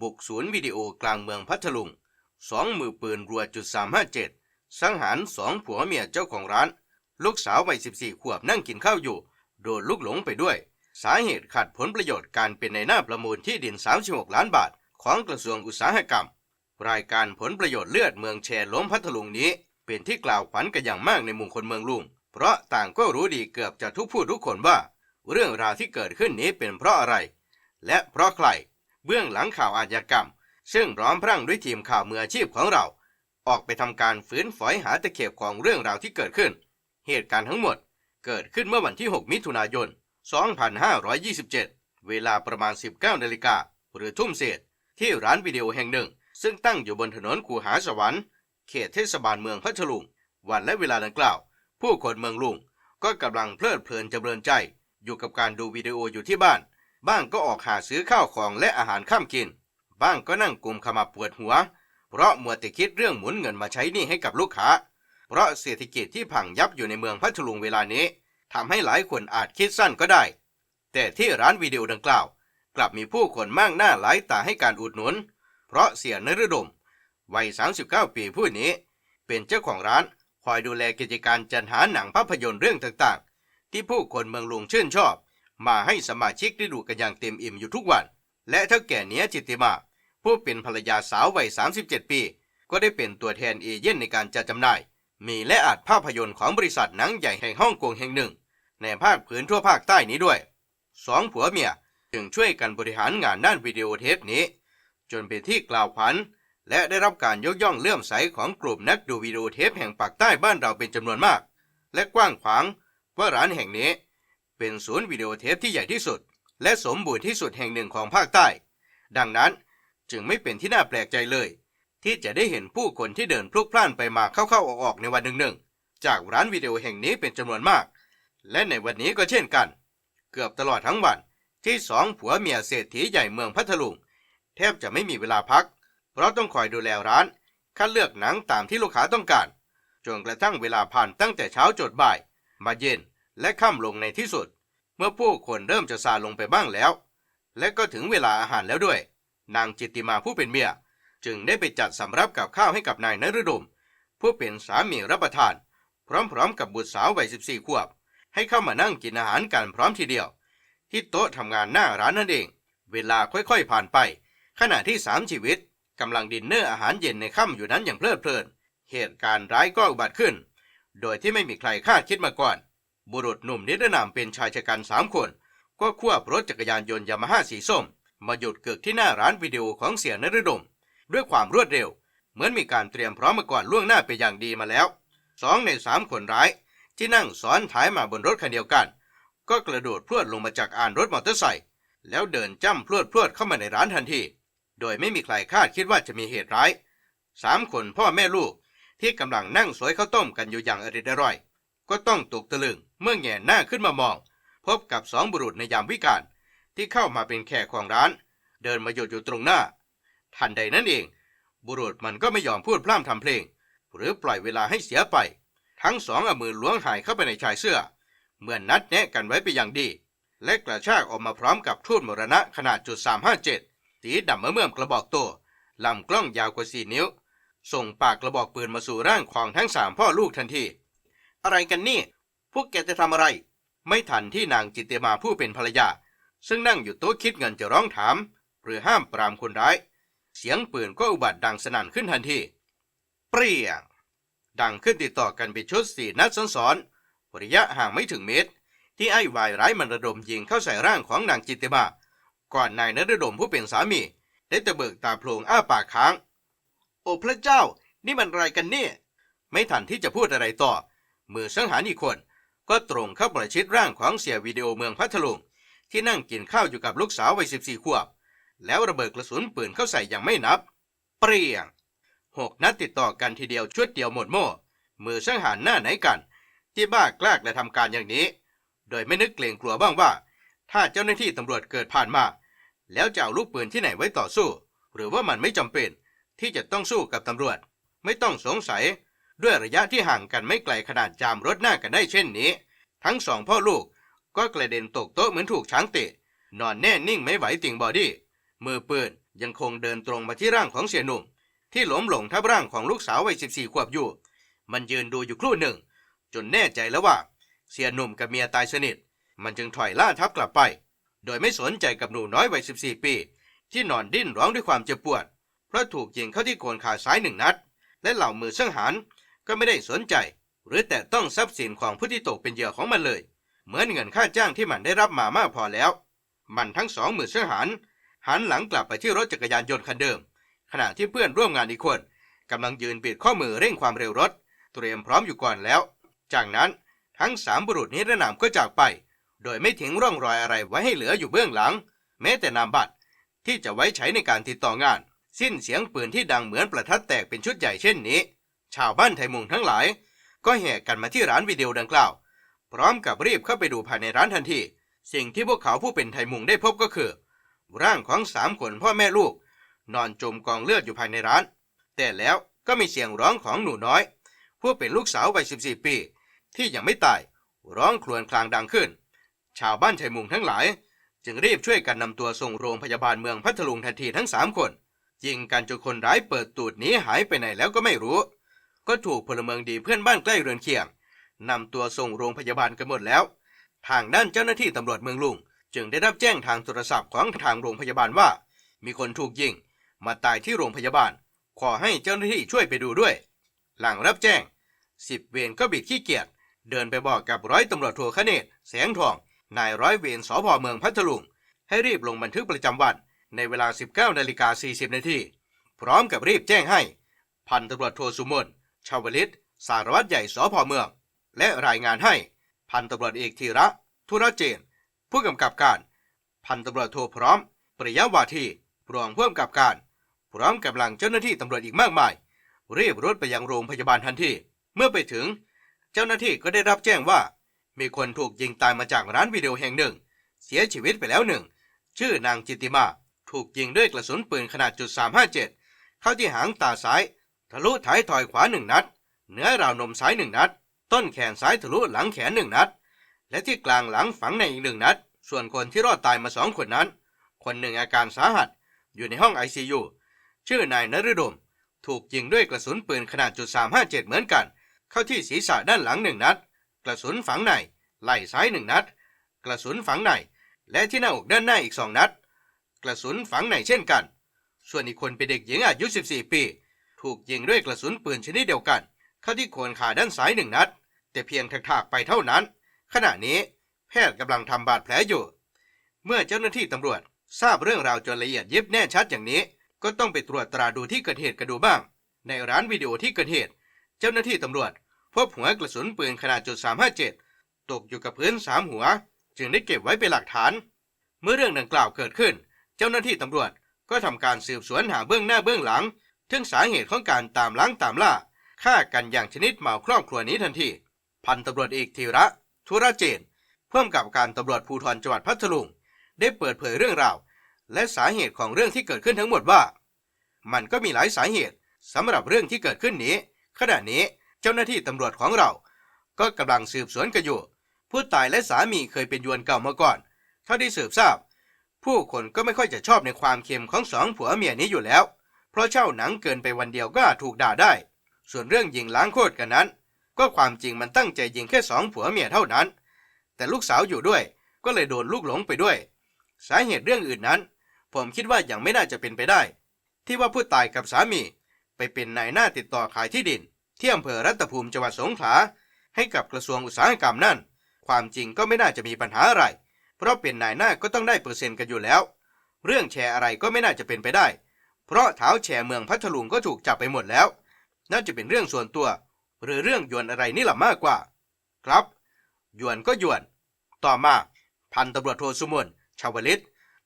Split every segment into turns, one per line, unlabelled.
บุกศูนย์วิดีโอกลางเมืองพัทลุงสองมือปืนรัวจุดสามห้าเจ็ดสังหารสองผัวเมียเจ้าของร้าน ลูกสาววัยสิบสี่ขวบนั่งกินข้าวอยู่ โดนลูกหลงไปด้วย สาเหตุขัดผลประโยชน์การเป็นในหน้าประมูลที่ดิน 36 ล้านบาท ของกระทรวงอุตสาหกรรม รายการผลประโยชน์เลือดเมืองแชร์ล้มพัทลุงนี้ เป็นที่กล่าวขวัญกันอย่างมากในหมู่คนเมืองลุง เพราะต่างก็รู้ดีเกือบจะทุกผู้ทุกคนว่า เรื่องราวที่เกิดขึ้นนี้เป็นเพราะอะไร และเพราะใคร เบื้องหลังข่าวอาชญากรรม ซึ่งร้อมพรั่งด้วยทีมข่าวมืออาชีพของเรา ออกไปทำการฟื้นฝอยหาตะเข็บของเรื่องราวที่เกิดขึ้น เหตุการณ์ทั้งหมดเกิดขึ้นเมื่อวันที่ 6 มิถุนายน 2527 เวลาประมาณ 19นาฬิกาหรือทุ่มเศษ ที่ร้านวิดีโอแห่งหนึ่ง ซึ่งตั้งอยู่บนถนนคูหาสวรรค์เขตเทศบาลเมืองพัทลุง วันและเวลาดังกล่าว ผู้คนเมืองลุงก็กำลังเพลิดเพลินจำเริญใจ อยู่กับการดูวิดีโออยู่ที่บ้าน บ้างก็ออกหาซื้อข้าวของและอาหารข้ามกิน บ้างก็นั่งกลุ่มขมับปวดหัว เพราะมัวแต่คิดเรื่องหมุนเงินมาใช้หนี้ให้กับลูกค้า เพราะเศรษฐกิจที่พังยับอยู่ในเมืองพัทลุงเวลานี้ทำให้หลายคนอาจคิดสั้นก็ได้ แต่ที่ร้านวิดีโอดังกล่าว กลับมีผู้คนมากหน้าหลายตาให้การอุดหนุน เพราะเสียนฤดม วัย 39 ปีผู้นี้ เป็นเจ้าของร้านคอยดูแลกิจการจัดหาหนังภาพยนตร์เรื่องต่างๆ ที่ผู้คนเมืองลุงชื่นชอบ มาให้สมาชิกได้ดูกันอย่างเต็มอิ่มอยู่ทุกวัน และเท่าแก่เนี้ยจิตติมา ผู้เป็นภรรยาสาววัย 37 ปี ก็ได้เป็นตัวแทนเอเย่นในการจัดจำหน่าย มีและอัดภาพยนตร์ของบริษัทหนังใหญ่แห่งฮ่องกงแห่งหนึ่ง ในภาคพื้นทั่วภาคใต้นี้ด้วยสองผัวเมียจึงช่วยกันบริหารงานด้านวิดีโอเทปนี้ จนเป็นที่กล่าวขวัญและได้รับการยกย่องเลื่อมใสของกลุ่มนักดูวิดีโอเทปแห่งปากใต้บ้านเราเป็นจำนวนมาก และกว้างขวางว่าร้านแห่งนี้ เป็นศูนย์วิดีโอเทปที่ใหญ่ที่สุด และสมบูรณ์ที่สุดแห่งหนึ่งของภาคใต้ ดังนั้นจึงไม่เป็นที่น่าแปลกใจเลย ที่จะได้เห็นผู้คนที่เดินพลุกพล่านไปมาเข้าๆออกๆในวันหนึ่งๆจากร้านวิดีโอแห่งนี้เป็นจำนวนมาก และในวันนี้ก็เช่นกัน เกือบตลอดทั้งวันที่สองผัวเมียเศรษฐีใหญ่เมืองพัทลุงแทบจะไม่มีเวลาพัก เพราะต้องคอยดูแลร้าน คัดเลือกหนังตามที่ลูกค้าต้องการ จนกระทั่งเวลาผ่านตั้งแต่เช้าจดบ่าย มาเย็น และค่ำลงในที่สุด เมื่อผู้คนเริ่มจะซาลงไปบ้างแล้ว และก็ถึงเวลาอาหารแล้วด้วย นางจิตติมาผู้เป็นเมีย จึงได้ไปจัดสำรับกับข้าวให้กับนายนฤดม ผู้เป็นสามีรับประทาน พร้อมๆกับบุตรสาววัย14ขวบ ให้เข้ามานั่งกินอาหารกันพร้อมทีเดียว ที่โต๊ะทำงานหน้าร้านนั่นเอง เวลาค่อยๆผ่านไป ขณะที่สามชีวิตกำลังดินเนอร์อาหารเย็นในค่ำอยู่นั้นอย่างเพลิดเพลิน เหตุการณ์ร้ายก็อุบัติขึ้น โดยที่ไม่มีใครคาดคิดมาก่อน บุรุษหนุ่มนิรนามเป็นชายชะกันสามคน ก็ควบรถจักรยานยนต์ยามาฮ่าสีส้ม มาหยุดเกิดที่หน้าร้านวิดีโอของเสียนฤดม ด้วยความรวดเร็ว เหมือนมีการเตรียมพร้อมมาก่อนล่วงหน้าไปอย่างดีมาแล้วสองในสามคนร้าย ที่นั่งซ้อนท้ายมาบนรถคันเดียวกัน ก็กระโดดพรวดลงมาจากอานรถมอเตอร์ไซค์แล้วเดินจ้ำพรวดพรวดเข้ามาในร้านทันที โดยไม่มีใครคาดคิดว่าจะมีเหตุร้ายสามคนพ่อแม่ลูกที่กำลังนั่งสวยข้าวต้มกันอยู่อย่างอริดอร่อย ก็ต้องตกตะลึง เมื่อแง่หน้าขึ้นมามอง พบกับสองบุรุษในยามวิกาลที่เข้ามาเป็นแขกของร้าน เดินมาหยุดอยู่ตรงหน้า ทันใดนั้นเอง บุรุษมันก็ไม่ยอมพูดพร่ำทำเพลง หรือปล่อยเวลาให้เสียไป ทั้งสองเอามือล้วงหายเข้าไปในชายเสื้อเหมือนนัดแนะกันไว้ไปอย่างดี และกระชากออกมาพร้อมกับทูตมรณะขนาดจุด357สีดำเมื่อเมื่อมกระบอกโตลำกล้องยาวกว่าสี่นิ้ว ส่งปากกระบอกปืนมาสู่ร่างของทั้งสามพ่อลูกทันที อะไรกันนี่ พวกแกจะทำอะไร ไม่ทันที่นางจิตเตมาผู้เป็นภรรยา ซึ่งนั่งอยู่โต๊ะคิดเงินจะร้องถาม หรือห้ามปรามคนร้าย เสียงปืนก็อุบัติดังสนั่นขึ้นทันที เปรี้ยง ดังขึ้นติดต่อกันเป็นชุดสี่นัดซ้อนๆระยะห่างไม่ถึงเมตร ที่ไอ้วายร้ายมันระดมยิงเข้าใส่ร่างของนางจิตติมา ก่อนนายนฤดมผู้เป็นสามีได้ตะเบิกตาโพลงอ้าปากค้าง โอ้พระเจ้า นี่มันอะไรกันเนี่ย ไม่ทันที่จะพูดอะไรต่อ มือสังหารอีกคน ก็ตรงเข้าประชิดร่างของเสียวิดีโอเมืองพัทลุงที่นั่งกินข้าวอยู่กับลูกสาววัยสิบสี่ขวบ แล้วระเบิดกระสุนปืนเข้าใส่อย่างไม่นับ เปรี้ยงหกนัดติดต่อกันทีเดียวชุดเดียวหมดโม่ มือสังหารหน้าไหนกัน ที่บ้ากล้ากและทำการอย่างนี้ โดยไม่นึกเกรงกลัวบ้างว่า ถ้าเจ้าหน้าที่ตำรวจเกิดผ่านมา แล้วจะเอาลูกปืนที่ไหนไว้ต่อสู้ หรือว่ามันไม่จำเป็น ที่จะต้องสู้กับตำรวจ ไม่ต้องสงสัย ด้วยระยะที่ห่างกันไม่ไกลขนาดจามรถหน้ากันได้เช่นนี้ ทั้งสองพ่อลูกก็กระเด็นตกโต๊ะเหมือนถูกช้างเตะ นอนแน่นิ่งไม่ไหวติ่งบอดี้มือปืนยังคงเดินตรงมาที่ร่างของเสียหนุ่ม ที่หล้มลงทับร่างของลูกสาววัย14 ขวบอยู่ มันยืนดูอยู่ครู่หนึ่ง จนแน่ใจแล้วว่า เสียหนุ่มกับเมียตายสนิท มันจึงถอยล่าทับกลับไป โดยไม่สนใจกับหนูน้อยวัย14 ปี ที่นอนดิ้นร้องด้วยความเจ็บปวด เพราะถูกยิงเข้าที่โคนขาซ้ายหนึ่งนัด และเหล่ามือเสังหาร ก็ไม่ได้สนใจ หรือแต่ต้องทรัพย์สินของผู้ที่ตกเป็นเหยื่อของมันเลย เหมือนเงินค่าจ้างที่มันได้รับมามากพอแล้ว มันทั้งสองมือสังหารหันหลังกลับไปที่รถจักรยานยนต์คันเดิม ขณะที่เพื่อนร่วมงานอีกคนกำลังยืนบิดข้อมือเร่งความเร็วรถ เตรียมพร้อมอยู่ก่อนแล้ว จากนั้นทั้งสามบุรุษนิรนามก็จากไป โดยไม่ทิ้งร่องรอยอะไรไว้ให้เหลืออยู่เบื้องหลัง แม้แต่นามบัตรที่จะไว้ใช้ในการติดต่องาน สิ้นเสียงปืนที่ดังเหมือนประทัดแตกเป็นชุดใหญ่เช่นนี้ ชาวบ้านไทยมุงทั้งหลาย ก็แห่กันมาที่ร้านวิดีโอดังกล่าว พร้อมกับรีบเข้าไปดูภายในร้านทันที สิ่งที่พวกเขาผู้เป็นไทยมุงได้พบก็คือ ร่างของสามคนพ่อแม่ลูก นอนจมกองเลือดอยู่ภายในร้าน แต่แล้วก็มีเสียงร้องของหนูน้อย ผู้เป็นลูกสาววัย 14 ปี ที่ยังไม่ตายร้องครวญครางดังขึ้น ชาวบ้านไทยมุงทั้งหลาย จึงรีบช่วยกันนำตัวส่งโรงพยาบาลเมืองพัทลุงทันทีทั้งสามคนยิงกันจนคนร้ายเปิดตูดหนีหายไปไหนแล้วก็ไม่รู้ ก็ถูกพลเมืองดีเพื่อนบ้านใกล้เรือนเคียงนำตัวส่งโรงพยาบาลกันหมดแล้ว ทางด้านเจ้าหน้าที่ตำรวจเมืองลุง จึงได้รับแจ้งทางโทรศัพท์ของทางโรงพยาบาลว่า มีคนถูกยิง มาตายที่โรงพยาบาล ขอให้เจ้าหน้าที่ช่วยไปดูด้วย หลังรับแจ้งสิบเวรก็บิดขี้เกียจเดินไปบอกกับร้อยตำรวจโทคเนศแสงทอง นายร้อยเวรสพเมืองพัทลุง ให้รีบลงบันทึกประจำวัน ในเวลา 19นาฬิกา40นาทีพร้อมกับรีบแจ้งให้ พันตำรวจโทสุมน ชาวลิต สารวัตรใหญ่สพเมือง และรายงานให้พันตำรวจเอกธีระธุระเจน ผู้กำกับการ พันตำรวจโทพร้อม ปริยวาทีรองผู้กำกับการ พร้อมกำลังเจ้าหน้าที่ตำรวจอีกมากมาย รีบรถไปยังโรงพยาบาลทันทีเมื่อไปถึง เจ้าหน้าที่ก็ได้รับแจ้งว่า มีคนถูกยิงตายมาจากร้านวิดีโอแห่งหนึ่ง เสียชีวิตไปแล้วหนึ่ง ชื่อนางจิตติมา ถูกยิงด้วยกระสุนปืนขนาดจุด357เข้าที่หางตาซ้าย ทะลุท้ายทอยขวาหนึ่งนัด เหนือราวนมซ้ายหนึ่งนัด ต้นแขนซ้ายทะลุหลังแขนหนึ่งนัด และที่กลางหลังฝังในอีกหนึ่งนัด ส่วนคนที่รอดตายมาสองคนนั้น คนหนึ่งอาการสาหัส อยู่ในห้องไอซียูชื่อนายนฤดม ถูกยิงด้วยกระสุนปืนขนาดจุด357 เหมือนกัน เข้าที่ศีรษะด้านหลังหนึ่งนัด กระสุนฝังในไหล่ซ้ายหนึ่งนัด กระสุนฝังในและที่หน้าอกด้านหน้าอีกสองนัด กระสุนฝังในเช่นกัน ส่วนอีกคนเป็นเด็กหญิงอายุ 14 ปี ถูกยิงด้วยกระสุนปืนชนิดเดียวกัน เข้าที่โคนขาด้านซ้ายหนึ่งนัด แต่เพียงถากๆไปเท่านั้น ขณะนี้แพทย์กำลังทำบาดแผลอยู่ เมื่อเจ้าหน้าที่ตำรวจ ทราบเรื่องราวจนละเอียดยิบแน่ชัดอย่างนี้ ก็ต้องไปตรวจตราดูที่เกิดเหตุกันดูบ้าง ในร้านวิดีโอที่เกิดเหตุ เจ้าหน้าที่ตำรวจ พบหัวกระสุนปืนขนาดจุด357 ตกอยู่กับพื้นสามหัว จึงได้เก็บไว้เป็นหลักฐาน เมื่อเรื่องดังกล่าวเกิดขึ้น เจ้าหน้าที่ตำรวจก็ทำการสืบสวนหาเบื้องหน้าเบื้องหลัง ถึงสาเหตุของการตามล้างตามล่าฆ่ากันอย่างชนิดเหมาครอบครัวนี้ทันที พันตำรวจเอกธีระธุระเจนเพิ่มกับการตำรวจภูธรจังหวัดพัทลุง ได้เปิดเผยเรื่องราว และสาเหตุของเรื่องที่เกิดขึ้นทั้งหมดว่า มันก็มีหลายสาเหตุสำหรับเรื่องที่เกิดขึ้นนี้ ขณะนี้เจ้าหน้าที่ตำรวจของเรา ก็กำลังสืบสวนกันอยู่ ผู้ตายและสามีเคยเป็นยวนเก่ามาก่อน เท่าที่สืบทราบ ผู้คนก็ไม่ค่อยจะชอบในความเค็มของสองผัวเมียนี้อยู่แล้ว เพราะเช่าหนังเกินไปวันเดียวก็อาจถูกด่าได้ ส่วนเรื่องยิงล้างโคตรกันนั้น ก็ความจริงมันตั้งใจยิงแค่สองผัวเมียเท่านั้น แต่ลูกสาวอยู่ด้วย ก็เลยโดนลูกหลงไปด้วย สาเหตุเรื่องอื่นนั้น ผมคิดว่ายังไม่น่าจะเป็นไปได้ ที่ว่าผู้ตายกับสามี ไปเป็นนายหน้าติดต่อขายที่ดิน ที่อำเภอรัตภูมิจังหวัดสงขลาให้กับกระทรวงอุตสาหกรรมนั่น ความจริงก็ไม่น่าจะมีปัญหาอะไร เพราะเป็นนายหน้าก็ต้องได้เปอร์เซ็นต์กันอยู่แล้ว เรื่องแชร์อะไรก็ไม่น่าจะเป็นไปได้ เพราะเท้าแชร์เมืองพัทลุงก็ถูกจับไปหมดแล้ว น่าจะเป็นเรื่องส่วนตัว หรือเรื่องยวนอะไรนี่แหละมากกว่า ครับยวนก็ยวน ต่อมา พันตำรวจโทสุมนชาวลิต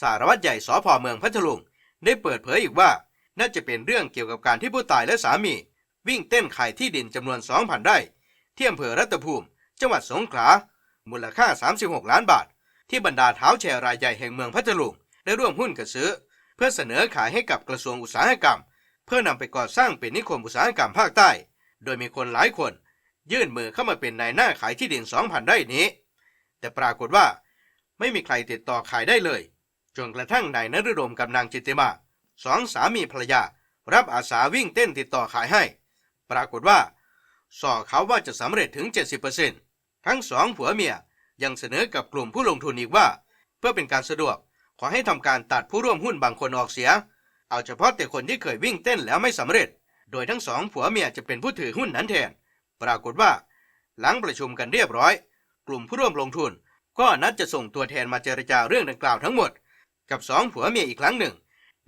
สารวัตรใหญ่สพเมืองพัทลุง ได้เปิดเผยอีกว่า น่าจะเป็นเรื่องเกี่ยวกับการที่ผู้ตายและสามี วิ่งเต้นขายที่ดินจำนวน2,000ไร่ที่อำเภอรัตภูมิ จังหวัดสงขลา มูลค่า 36 ล้านบาท ที่บรรดาเท้าแชร์รายใหญ่แห่งเมืองพัทลุงได้ร่วมหุ้นกันซื้อ เพื่อเสนอขายให้กับกระทรวงอุตสาหกรรม เพื่อนำไปก่อสร้างเป็นนิคมอุตสาหกรรมภาคใต้ โดยมีคนหลายคน ยื่นมือเข้ามาเป็นนายหน้าขายที่ดิน2,000ไร่นี้ แต่ปรากฏว่า ไม่มีใครติดต่อขายได้เลยจนกระทั่งนายนฤดมกับนางจิตติมาสองสามีภรรยา รับอาสาวิ่งเต้นติดต่อขายให้ ปรากฏว่าสอเขาว่าจะสำเร็จถึง 70%ทั้งสองผัวเมียยังเสนอกับกลุ่มผู้ลงทุนอีกว่า เพื่อเป็นการสะดวก ขอให้ทำการตัดผู้ร่วมหุ้นบางคนออกเสีย เอาเฉพาะแต่คนที่เคยวิ่งเต้นแล้วไม่สำเร็จ โดยทั้งสองผัวเมียจะเป็นผู้ถือหุ้นนั้นแทน ปรากฏว่า หลังประชุมกันเรียบร้อย กลุ่มผู้ร่วมลงทุน ก็นัดจะส่งตัวแทนมาเจรจาเรื่องดังกล่าวทั้งหมด กับสองผัวเมียอีกครั้งหนึ่ง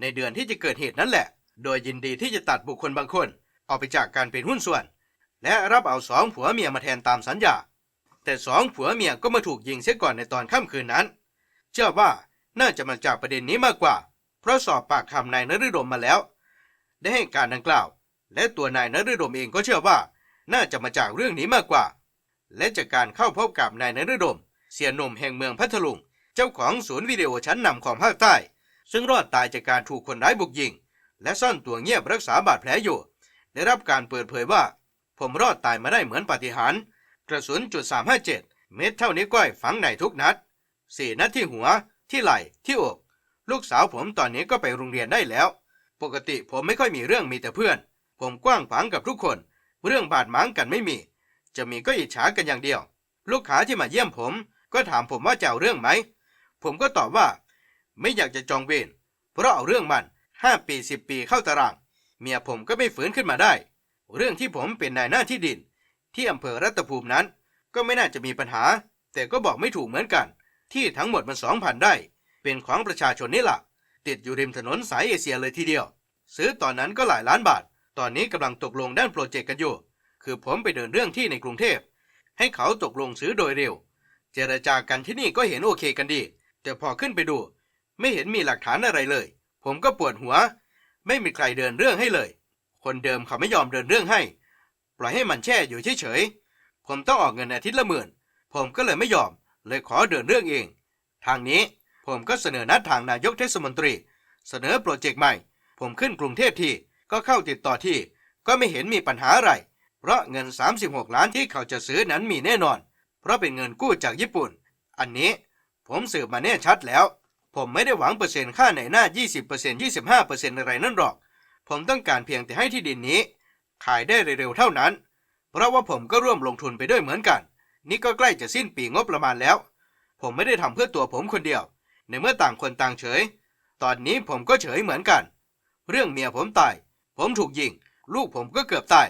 ในเดือนที่จะเกิดเหตุนั้นแหละ โดยยินดีที่จะตัดบุคคลบางคนออกไปจากการเป็นหุ้นส่วน และรับเอาสองผัวเมียมาแทนตามสัญญา แต่สองผัวเมียก็มาถูกยิงเสียก่อนในตอนค่ำคืนนั้น เชื่อว่า น่าจะมาจากประเด็นนี้มากกว่า เพราะสอบปากคำนายนฤดมมาแล้ว ได้ให้การดังกล่าว และตัวนายนฤดมเองก็เชื่อว่า น่าจะมาจากเรื่องนี้มากกว่า และจากการเข้าพบกับนายนฤดม เสียหนุ่มแห่งเมืองพัทลุง เจ้าของศูนย์วิดีโอชั้นนำของภาคใต้ ซึ่งรอดตายจากการถูกคนร้ายบุกยิง และซ่อนตัวเงียบรักษาบาดแผลอยู่ ได้รับการเปิดเผยว่า ผมรอดตายมาได้เหมือนปาฏิหาริย์กระสุนจุด357 เม็ดเท่านิ้วก้อยฝังในทุกนัดสี่นัดที่หัว ที่ไหล่ ที่อก ลูกสาวผมตอนนี้ก็ไปโรงเรียนได้แล้ว ปกติผมไม่ค่อยมีเรื่องมีแต่เพื่อน ผมกว้างขวางกับทุกคน เรื่องบาดหมางกันไม่มี จะมีก็อิจฉากันอย่างเดียว ลูกค้าที่มาเยี่ยมผม ก็ถามผมว่าจะเอาเรื่องไหม ผมก็ตอบว่า ไม่อยากจะจองเวร เพราะเอาเรื่องมันห้าปีสิบปีเข้าตาราง เมียผมก็ไม่ฝืนขึ้นมาได้ เรื่องที่ผมเป็นนายหน้าที่ดิน ที่อำเภอรัตภูมินั้น ก็ไม่น่าจะมีปัญหา แต่ก็บอกไม่ถูกเหมือนกัน ที่ทั้งหมดมันสองพันได้เป็นของประชาชนนี่แหละติดอยู่ริมถนนสายเอเชียเลยทีเดียว ซื้อตอนนั้นก็หลายล้านบาท ตอนนี้กำลังตกลงด้านโปรเจกต์กันอยู่ คือผมไปเดินเรื่องที่ในกรุงเทพ ให้เขาตกลงซื้อโดยเร็ว เจรจากันที่นี่ก็เห็นโอเคกันดี แต่พอขึ้นไปดู ไม่เห็นมีหลักฐานอะไรเลย ผมก็ปวดหัว ไม่มีใครเดินเรื่องให้เลย คนเดิมเขาไม่ยอมเดินเรื่องให้ ปล่อยให้มันแช่อยู่เฉยๆผมต้องออกเงินอาทิตย์ละหมื่น ผมก็เลยไม่ยอม เลยขอเดินเรื่องเอง ทางนี้ผมก็เสนอนัดทางนายกเทศมนตรี เสนอโปรเจกต์ใหม่ ผมขึ้นกรุงเทพที่ก็เข้าติดต่อที่ ก็ไม่เห็นมีปัญหาอะไร เพราะเงิน 36 ล้านที่เขาจะซื้อนั้นมีแน่นอน เพราะเป็นเงินกู้จากญี่ปุ่น อันนี้ผมสืบมาแน่ชัดแล้ว ผมไม่ได้หวังเปอร์เซ็นต์ค่าในหน้า 20% 25%อะไรนั่นหรอก ผมต้องการเพียงแต่ให้ที่ดินนี้ ขายได้เร็วๆเท่านั้น เพราะว่าผมก็ร่วมลงทุนไปด้วยเหมือนกัน นี่ก็ใกล้จะสิ้นปีงบประมาณแล้ว ผมไม่ได้ทำเพื่อตัวผมคนเดียว ในเมื่อต่างคนต่างเฉย ตอนนี้ผมก็เฉยเหมือนกัน เรื่องเมียผมตาย ผมถูกยิง ลูกผมก็เกือบตาย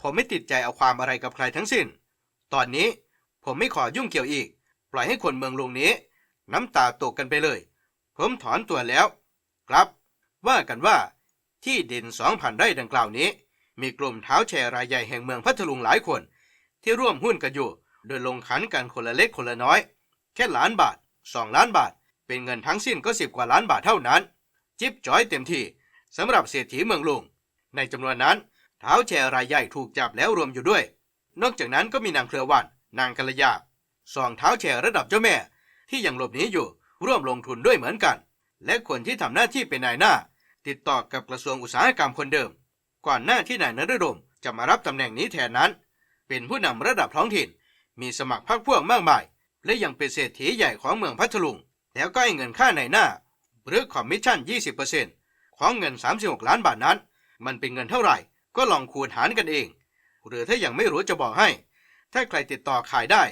ผมไม่ติดใจเอาความอะไรกับใครทั้งสิ้น ตอนนี้ผมไม่ขอยุ่งเกี่ยวอีก ปล่อยให้คนเมืองลุงนี้ น้ำตาตกกันไปเลย ผมถอนตัวแล้ว ครับ ว่ากันว่า ที่ดินสองพันไร่ดังกล่าวนี้ มีกลุ่มเท้าแชร์รายใหญ่แห่งเมืองพัทลุงหลายคน ที่ร่วมหุ้นกันอยู่ โดยลงขันกันคนละเล็กคนละน้อย แค่ล้านบาทสองล้านบาท เป็นเงินทั้งสิ้นก็สิบกว่าล้านบาทเท่านั้น จิ๊บจ้อยเต็มที่สำหรับเศรษฐีเมืองลุง ในจำนวนนั้นเท้าแชร์รายใหญ่ถูกจับแล้วรวมอยู่ด้วย นอกจากนั้นก็มีนางเครือวัน นางกัลยาสองเท้าแชร์ระดับเจ้าแม่ ที่ยังหลบหนีอยู่ร่วมลงทุนด้วยเหมือนกัน และคนที่ทำหน้าที่เป็นนายหน้า ติดต่อกับกระทรวงอุตสาหกรรมคนเดิม ก่อนหน้าที่นายนฤดมจะมารับตำแหน่งนี้แทนนั้น เป็นผู้นำระดับท้องถิ่น มีสมัครพรรคพวกมากมาย และยังเป็นเศรษฐีใหญ่ของเมืองพัทลุง แล้วก็ให้เงินค่าในหน้า หรือคอมมิชชั่น 20%ของเงิน 36 ล้านบาทนั้น มันเป็นเงินเท่าไหร่ ก็ลองคูณหารกันเอง หรือถ้ายังไม่รู้จะบอกให้ ถ้าใครติดต่อขายได้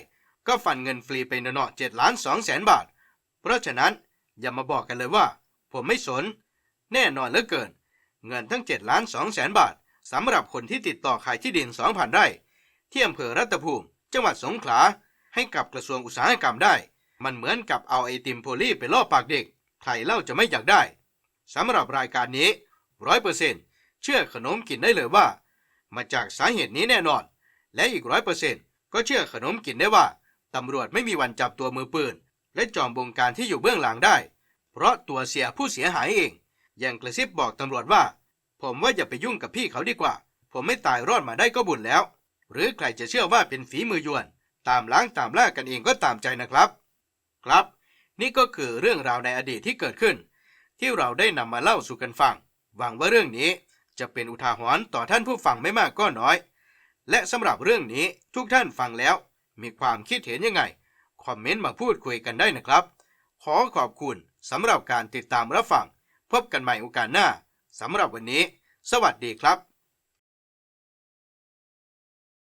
ก็ฟันเงินฟรีไปเนาะเจ็ดล้านสองแสนบาท เพราะฉะนั้นอย่ามาบอกกันเลยว่า ผมไม่สน แน่นอนเหลือเกิน เงินทั้ง7ล้าน2แสนบาทสำหรับคนที่ติดต่อขายที่ดิน 2,000 ไร่ที่อำเภอรัตภูมิ จังหวัดสงขลาให้กับกระทรวงอุตสาหกรรมได้ มันเหมือนกับเอาไอติมโพลีไปล่อปากเด็ก ใครเล่าจะไม่อยากได้สำหรับรายการนี้ร้อยเปอร์เซ็นต์เชื่อขนมกินได้เลยว่า มาจากสาเหตุนี้แน่นอน และอีกร้อยเปอร์เซ็นต์ก็เชื่อขนมกินได้ว่าตำรวจไม่มีวันจับตัวมือปืน และจอมบงการที่อยู่เบื้องหลังได้ เพราะตัวเสียผู้เสียหายเองยังกระซิบบอกตำรวจว่า ผมว่าอย่าไปยุ่งกับพี่เขาดีกว่า ผมไม่ตายรอดมาได้ก็บุญแล้ว หรือใครจะเชื่อว่าเป็นฝีมือยวน ตามล้างตามล่ากันเองก็ตามใจนะครับ ครับ นี่ก็คือเรื่องราวในอดีตที่เกิดขึ้น ที่เราได้นำมาเล่าสู่กันฟัง หวังว่าเรื่องนี้จะเป็นอุทาหรณ์ต่อท่านผู้ฟังไม่มากก็น้อย และสำหรับเรื่องนี้ทุกท่านฟังแล้ว มีความคิดเห็นยังไง คอมเมนต์มาพูดคุยกันได้นะครับ ขอขอบคุณสำหรับการติดตามรับฟัง พบกันใหม่โอกาสหน้าสำหรับวันนี้ สวัสดีครับ